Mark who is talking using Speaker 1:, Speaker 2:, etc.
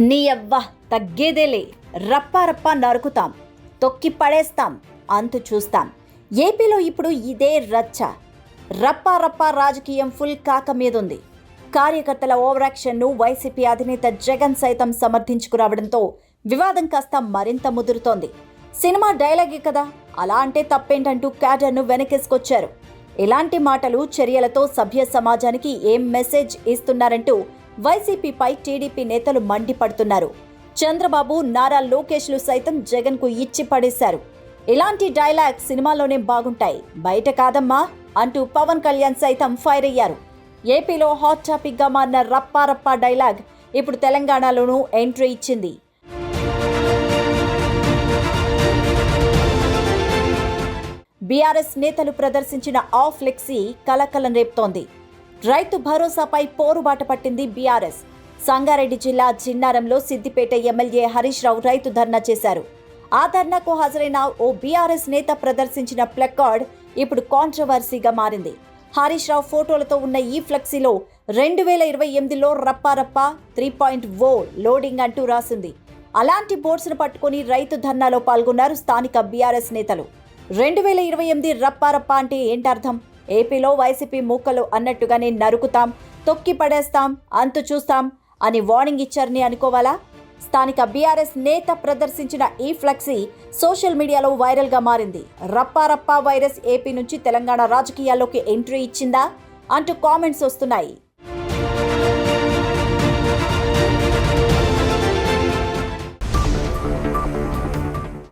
Speaker 1: నీ అవ్వ తగ్గేదేలే రప్పారప్ప నరుకుతాం. తొక్కి పడేస్తాం. అంతు చూస్తాం. ఏపీలో ఇప్పుడు ఇదే రచ్చ. రప్పారప్ప రాజకీయం ఫుల్ కాక మీదుంది. కార్యకర్తల ఓవరాక్షన్ను వైసీపీ అధినేత జగన్ సైతం సమర్థించుకురావడంతో వివాదం కాస్త మరింత ముదురుతోంది. సినిమా డైలాగే కదా. అలా అంటే తప్పేంటంటూ క్యాడర్ను వెనకేసుకొచ్చారు. ఇలాంటి మాటలు చర్యలతో సభ్య సమాజానికి ఏం మెసేజ్ ఇస్తున్నారంటూ వైసీపీపై టీడీపీ నేతలు మండిపడుతున్నారు. చంద్రబాబు నారా లోకేష్లు సైతం జగన్కు ఇచ్చి పడేశారు. ఇలాంటి డైలాగ్ సినిమాలోనే బాగుంటాయి. బయట కాదమ్మా అంటూ పవన్ కళ్యాణ్ సైతం ఫైర్ అయ్యారు. ఏపీలో హాట్ టాపిక్గా మారిన రప్పా డైలాగ్ ఇప్పుడు తెలంగాణలోనూ ఎంట్రీ ఇచ్చింది. బీఆర్ఎస్ నేతలు ప్రదర్శించిన ఆ ఫ్లెక్సీ కలకలం రేపుతోంది. రైతు భరోసాపై పోరుబాట పట్టింది బీఆర్ఎస్. సంగారెడ్డి జిల్లా చిన్నారంలో సిద్దిపేట ఎమ్మెల్యే హరీష్ రావు రైతు ధర్నా చేశారు. ఆ ధర్నాకు హాజరైన ఓ బీఆర్ఎస్ నేత ప్రదర్శించిన ప్లకార్డ్ ఇప్పుడు కాంట్రవర్సీగా మారింది. హరీష్ రావు ఫోటోలతో ఉన్న ఈ ఫ్లెక్సీలో రెండు వేల ఇరవై ఎనిమిదిలో రప్పారప్ప త్రీ పాయింట్ ఓ లోడింగ్ అంటూ రాసింది. అలాంటి బోర్డ్స్ను పట్టుకుని రైతు ధర్నాలో పాల్గొన్నారు స్థానిక బీఆర్ఎస్ నేతలు. రెండు వేల ఇరవై ఎనిమిది రప్పారప్ప అంటే ఏంటర్థం? ఏపీలో వైసీపీ మూకలు అన్నట్టుగానే నరుకుతాం తొక్కి పడేస్తాం అంతు చూస్తాం అని వార్నింగ్ ఇచ్చారని అనుకోవాలా? స్థానిక బీఆర్ఎస్ నేత ప్రదర్శించిన ఈ ఫ్లెక్సీ సోషల్ మీడియాలో వైరల్గా మారింది. రప్పారప్పా వైరస్ ఏపీ నుంచి తెలంగాణ రాజకీయాల్లోకి ఎంట్రీ ఇచ్చిందా? అంటూ కామెంట్స్ వస్తున్నాయి.